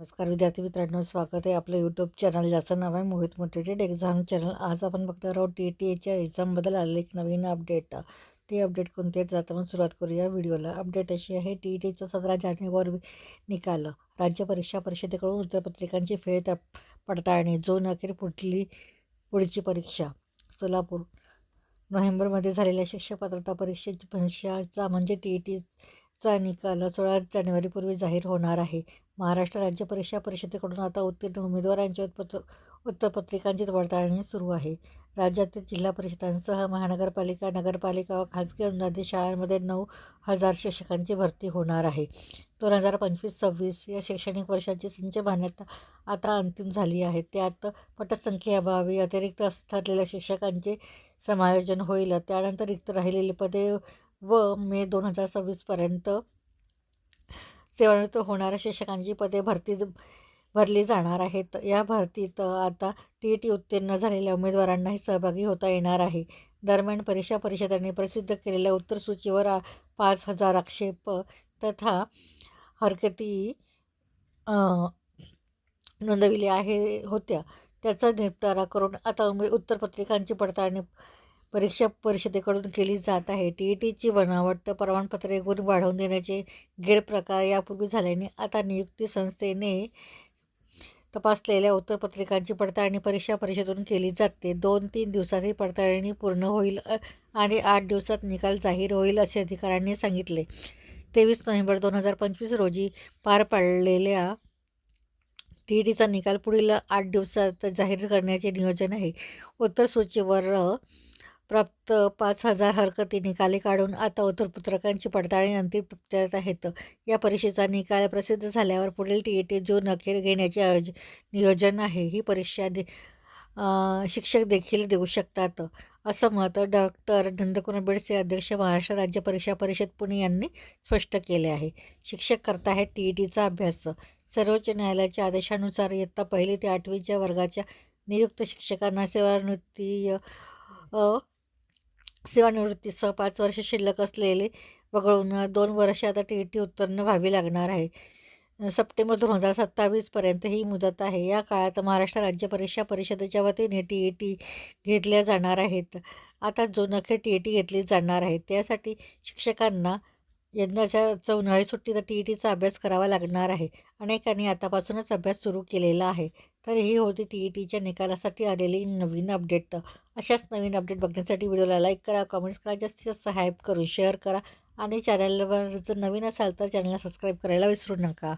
नमस्कार विद्यार्थी मित्रांनो स्वागत आहे आपलं यूट्यूब चॅनल ज्याचं नाव आहे मोहित मोटिवेटेड एक्झाम चॅनल आज आपण बघणार आहोत टी टी एच्या एक्झामबद्दल आलेलं एक नवीन अपडेट ते अपडेट कोणते? आहेत जाता मग सुरुवात करूया व्हिडिओला. अपडेट अशी आहे टी ई टीचा सतरा जानेवारी निकाल. राज्य परीक्षा परिषदेकडून उत्तरपत्रिकांची फेळ त्या पडताळणी. जून अखेर पुढली पुढची परीक्षा. सोलापूर. नोव्हेंबरमध्ये झालेल्या शिक्षक पात्रता परीक्षेची परीक्षाचा म्हणजे टी ई टी चा निकाल सोळा जानेवारीपूर्वी जाहीर होणार आहे. महाराष्ट्र राज्य परीक्षा परिषदेकडून आता उत्तीर्ण उमेदवारांच्या उत्पत उत्तरपत्रिकांची पडताळणी सुरू आहे. राज्यातील जिल्हा परिषदांसह महानगरपालिका नगरपालिका व खाजगी अनुदानित शाळांमध्ये नऊ हजार शिक्षकांची भरती होणार आहे. दोन हजार पंचवीस सव्वीस या शैक्षणिक वर्षाची संच मान्यता आता अंतिम झाली आहे. त्यात पटसंख्येअभावी अतिरिक्त ठरलेल्या शिक्षकांचे समायोजन होईल. त्यानंतर रिक्त राहिलेली पदे व मे दोन हजार सव्वीसपर्यंत सेवानिवृत्त होणाऱ्या शिक्षकांची पदे भरती भरली जाणार आहेत. या भरतीत आता टी ई टी उत्तीर्ण झालेल्या उमेदवारांनाही सहभागी होता येणार आहे. दरम्यान परीक्षा परिषदांनी प्रसिद्ध केलेल्या उत्तरसूचीवर पाच हजार आक्षेप तथा हरकती नोंदविल्या आहे होत्या. त्याचा निपटारा करून आता उमे उत्तरपत्रिकांची पडताळणी परीक्षा परिषदेकडून केली जात आहे. टी ई टीची बनावट प्रमाणपत्रे गुण वाढवून देण्याचे गैरप्रकार यापूर्वी झाल्याने आता नियुक्ती संस्थेने तपासलेल्या उत्तरपत्रिकांची पडताळणी परीक्षा परिषदेतून केली जाते. दोन तीन दिवसात ही पडताळणी पूर्ण होईल आणि आठ दिवसात निकाल जाहीर होईल असे अधिकाऱ्यांनी सांगितले. तेवीस नोव्हेंबर दोन हजार पंचवीस रोजी पार पाडलेल्या टी ई टीचा निकाल पुढील आठ दिवसात जाहीर करण्याचे नियोजन आहे. उत्तरसूचीवर प्राप्त पाच हजार हरकती निकाली काढून आता उत्तरपत्रकांची पडताळणी अंतिम टप्प्यात आहेत या परीक्षेचा निकाल प्रसिद्ध झाल्यावर पुढील टी ई टी जून अखेर घेण्याचे आयोज नियोजन आहे ही परीक्षा दे शिक्षक देखील देऊ शकतात. असं मत डॉक्टर नंदकुमार बेडसे अध्यक्ष महाराष्ट्र राज्य परीक्षा परिषद पुणे यांनी स्पष्ट केले आहे. शिक्षक करत आहेत टी ई टीचा अभ्यास. सर्वोच्च न्यायालयाच्या आदेशानुसार इयत्ता पहिली ते आठवीच्या वर्गाच्या नियुक्त शिक्षकांना सेवानिवृत्ती सेवानिवृत्तीसह पाच वर्ष शिल्लक असलेले वगळून दोन वर्षे आता टी ई टी उत्तीर्ण व्हावी लागणार आहे. सप्टेंबर दोन हजार सत्तावीसपर्यंत ही मुदत आहे. या काळात महाराष्ट्र राज्य परीक्षा परिषदेच्या वतीने टी ई टी घेतल्या जाणार आहेत. आता जो नखे टी ई टी घेतली जाणार आहे त्यासाठी शिक्षकांना यंदाच्या चौनाळी सुट्टीत टी ई टीचा अभ्यास करावा लागणार आहे. अनेकांनी आतापासूनच अभ्यास सुरू केलेला आहे. तर ही होती टी ई टीच्या निकालासाठी आलेली नवीन अपडेट अशाच नवीन अपडेट बघण्यासाठी व्हिडिओला लाईक करा कमेंट्स करा जास्तीत जास्त हाईप करून शेअर करा. आणि चॅनलवर जर नवीन असाल तर चॅनलला सबस्क्राईब करायला विसरू नका.